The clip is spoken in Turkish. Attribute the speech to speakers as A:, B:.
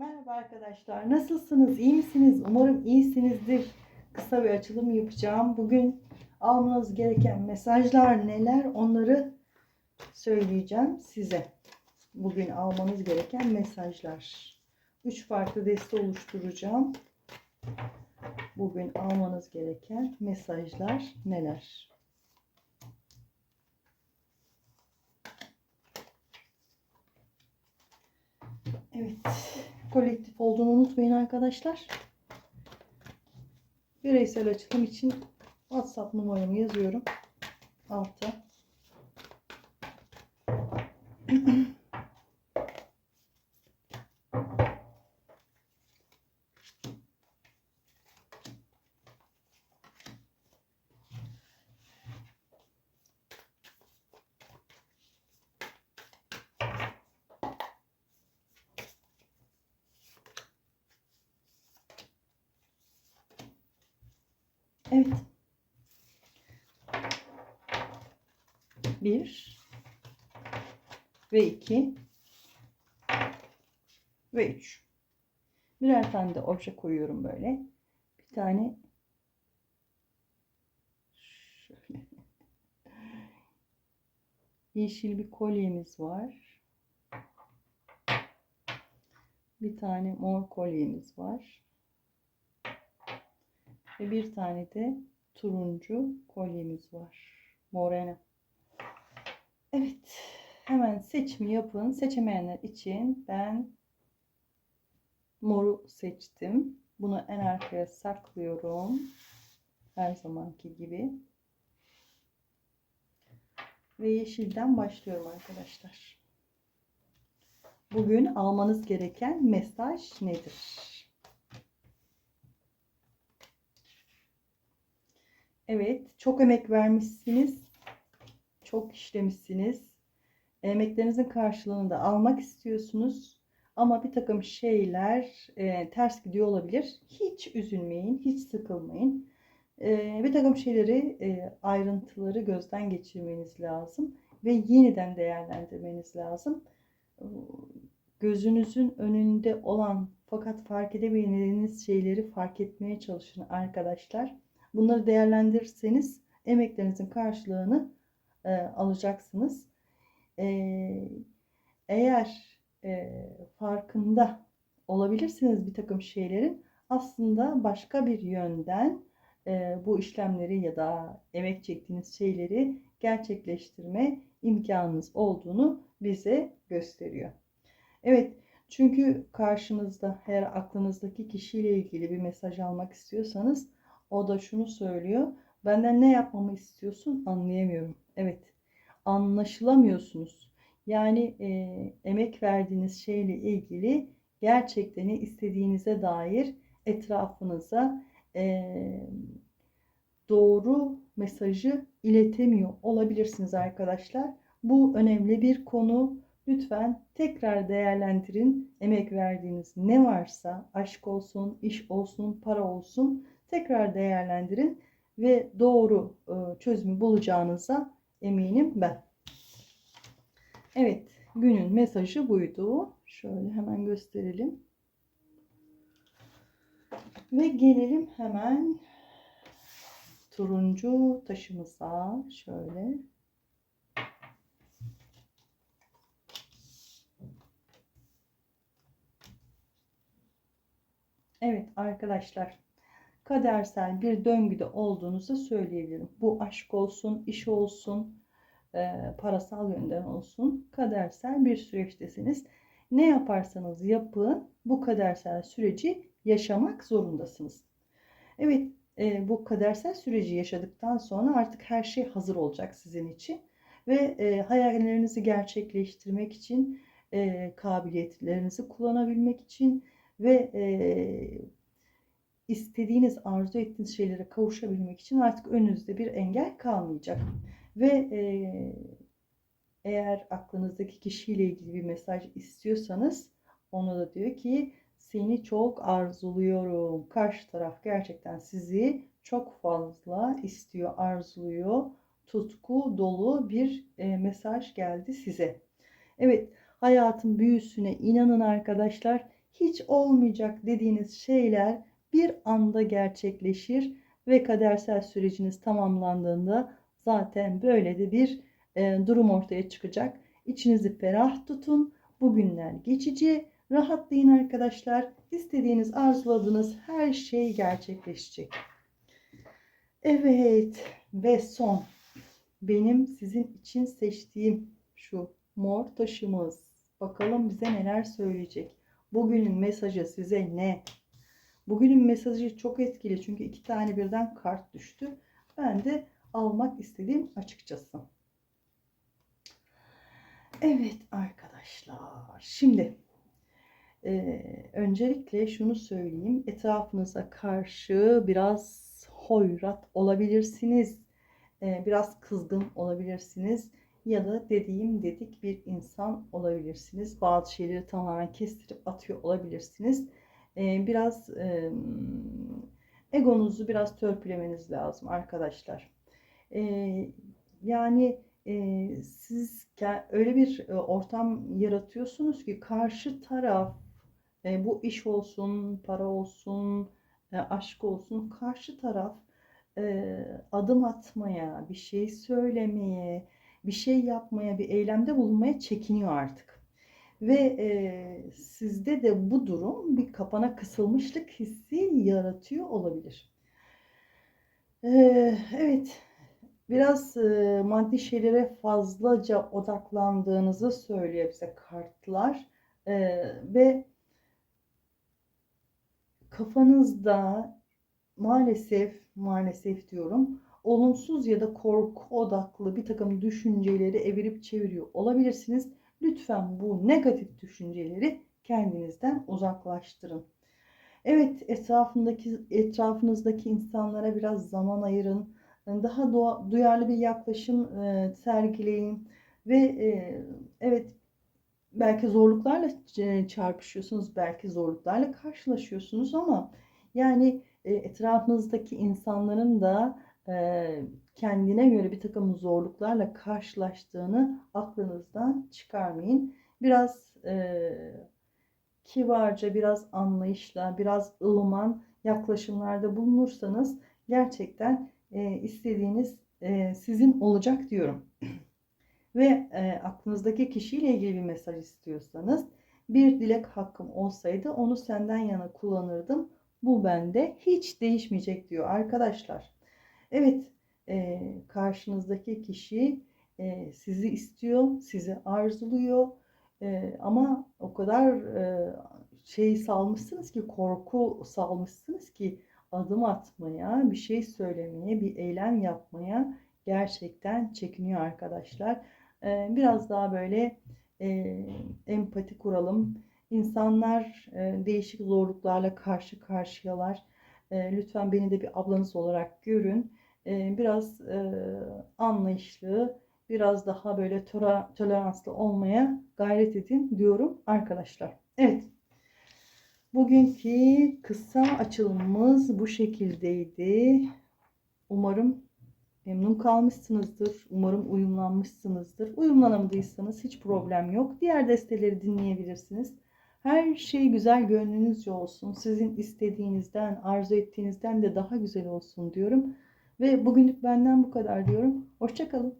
A: Merhaba arkadaşlar. Nasılsınız? İyi misiniz? Umarım iyisinizdir. Kısa bir açılım yapacağım. Bugün almanız gereken mesajlar neler? Onları söyleyeceğim size. Bugün almanız gereken mesajlar. Üç farklı deste oluşturacağım. Bugün almanız gereken mesajlar neler? Evet. Kolektif olduğunu unutmayın arkadaşlar. Bireysel açılım için WhatsApp numaramı yazıyorum. Altta. Evet. Bir ve iki ve üç. Birer tane de obje koyuyorum böyle. Bir tane yeşil bir kolyemiz var. Bir tane mor kolyemiz var. Ve bir tane de turuncu kolyemiz var. Morena. Evet. Hemen seçimi yapın. Seçemeyenler için ben moru seçtim. Bunu en arkaya saklıyorum. Her zamanki gibi. Ve yeşilden başlıyorum arkadaşlar. Bugün almanız gereken mesaj nedir? Evet, çok emek vermişsiniz. Çok işlemişsiniz. Emeklerinizin karşılığını da almak istiyorsunuz. Ama bir takım şeyler e, ters gidiyor olabilir. Hiç üzülmeyin, hiç sıkılmayın. E, bir takım şeyleri, e, ayrıntıları gözden geçirmeniz lazım. Ve yeniden değerlendirmeniz lazım. Gözünüzün önünde olan fakat fark edemediğiniz şeyleri fark etmeye çalışın arkadaşlar. Bunları değerlendirirseniz emeklerinizin karşılığını e, alacaksınız. E, eğer e, farkında olabilirsiniz bir takım şeylerin aslında başka bir yönden e, bu işlemleri ya da emek çektiğiniz şeyleri gerçekleştirme imkanınız olduğunu bize gösteriyor. Evet, çünkü karşınızda eğer aklınızdaki kişiyle ilgili bir mesaj almak istiyorsanız o da şunu söylüyor. Benden ne yapmamı istiyorsun anlayamıyorum. Evet anlaşılamıyorsunuz. Yani e, emek verdiğiniz şeyle ilgili gerçekten istediğinize dair etrafınıza e, doğru mesajı iletemiyor olabilirsiniz arkadaşlar. Bu önemli bir konu. Lütfen tekrar değerlendirin. Emek verdiğiniz ne varsa aşk olsun, iş olsun, para olsun tekrar değerlendirin ve doğru e, çözümü bulacağınıza eminim ben. Evet, günün mesajı buydu. Şöyle hemen gösterelim. Ve gelelim hemen turuncu taşımıza. Şöyle. Evet arkadaşlar kadersel bir döngüde olduğunuzu söyleyebilirim. Bu aşk olsun, iş olsun, e, parasal yönden olsun kadersel bir süreçtesiniz. Ne yaparsanız yapın bu kadersel süreci yaşamak zorundasınız. Evet e, bu kadersel süreci yaşadıktan sonra artık her şey hazır olacak sizin için. Ve e, hayallerinizi gerçekleştirmek için, kabiliyetlerinizi kullanabilmek için ve istediğiniz, arzu ettiğiniz şeylere kavuşabilmek için artık önünüzde bir engel kalmayacak. Ve e, eğer aklınızdaki kişiyle ilgili bir mesaj istiyorsanız ona da diyor ki seni çok arzuluyorum. Karşı taraf gerçekten sizi çok fazla istiyor, arzuluyor. Tutku dolu bir e, mesaj geldi size. Evet, hayatın büyüsüne inanın arkadaşlar. hiç olmayacak dediğiniz şeyler bir anda gerçekleşir ve kadersel süreciniz tamamlandığında zaten böyle de bir e, durum ortaya çıkacak. İçinizi ferah tutun. Bugünler geçici. Rahatlayın arkadaşlar. İstediğiniz, arzuladığınız her şey gerçekleşecek. Evet ve son benim sizin için seçtiğim şu mor taşımız. Bakalım bize neler söyleyecek. Bugünün mesajı size ne? Bugünün mesajı çok etkili çünkü iki tane birden kart düştü. Ben de almak istedim açıkçası. Evet arkadaşlar. Şimdi e, öncelikle şunu söyleyeyim. Etrafınıza karşı biraz hoyrat olabilirsiniz. E, biraz kızgın olabilirsiniz. Ya da dediğim dedik bir insan olabilirsiniz. Bazı şeyleri tamamen kestirip atıyor olabilirsiniz. E, biraz egonuzu biraz törpülemeniz lazım arkadaşlar. E, yani siz öyle bir e, ortam yaratıyorsunuz ki karşı taraf e, bu iş olsun, para olsun, e, aşk olsun karşı taraf adım atmaya, bir şey söylemeye, bir şey yapmaya, bir eylemde bulunmaya çekiniyor artık. Ve e, sizde de bu durum bir kapana kısılmışlık hissi yaratıyor olabilir. E, evet, biraz e, maddi şeylere fazlaca odaklandığınızı söylüyor bize kartlar. E, ve kafanızda maalesef maalesef diyorum olumsuz ya da korku odaklı bir takım düşünceleri evirip çeviriyor olabilirsiniz. Lütfen bu negatif düşünceleri kendinizden uzaklaştırın. Evet etrafındaki etrafınızdaki insanlara biraz zaman ayırın. Daha doğa, duyarlı bir yaklaşım e, sergileyin ve e, evet belki zorluklarla çarpışıyorsunuz, belki zorluklarla karşılaşıyorsunuz ama yani e, etrafınızdaki insanların da e, kendine göre bir takım zorluklarla karşılaştığını aklınızdan çıkarmayın. Biraz e, kibarca, biraz anlayışla, biraz ılıman yaklaşımlarda bulunursanız gerçekten istediğiniz sizin olacak diyorum. Ve aklınızdaki kişiyle ilgili bir mesaj istiyorsanız bir dilek hakkım olsaydı onu senden yana kullanırdım bu bende hiç değişmeyecek diyor arkadaşlar. Evet e, karşınızdaki kişi e, sizi istiyor, sizi arzuluyor e, ama o kadar e, şey salmışsınız ki korku salmışsınız ki adım atmaya, bir şey söylemeye, bir eylem yapmaya gerçekten çekiniyor arkadaşlar. E, biraz daha böyle e, empati kuralım İnsanlar e, değişik zorluklarla karşı karşıyalar. E, lütfen beni de bir ablanız olarak görün. Biraz anlayışlı, biraz daha böyle toleranslı olmaya gayret edin diyorum arkadaşlar. Evet. Bugünkü kısa açılımımız bu şekildeydi. Umarım memnun kalmışsınızdır. Umarım uyumlanmışsınızdır. Uyumlanamadıysanız hiç problem yok. Diğer desteleri dinleyebilirsiniz. Her şey güzel gönlünüzce olsun. Sizin istediğinizden, arzu ettiğinizden de daha güzel olsun diyorum. Ve bugünlük benden bu kadar diyorum. Hoşçakalın.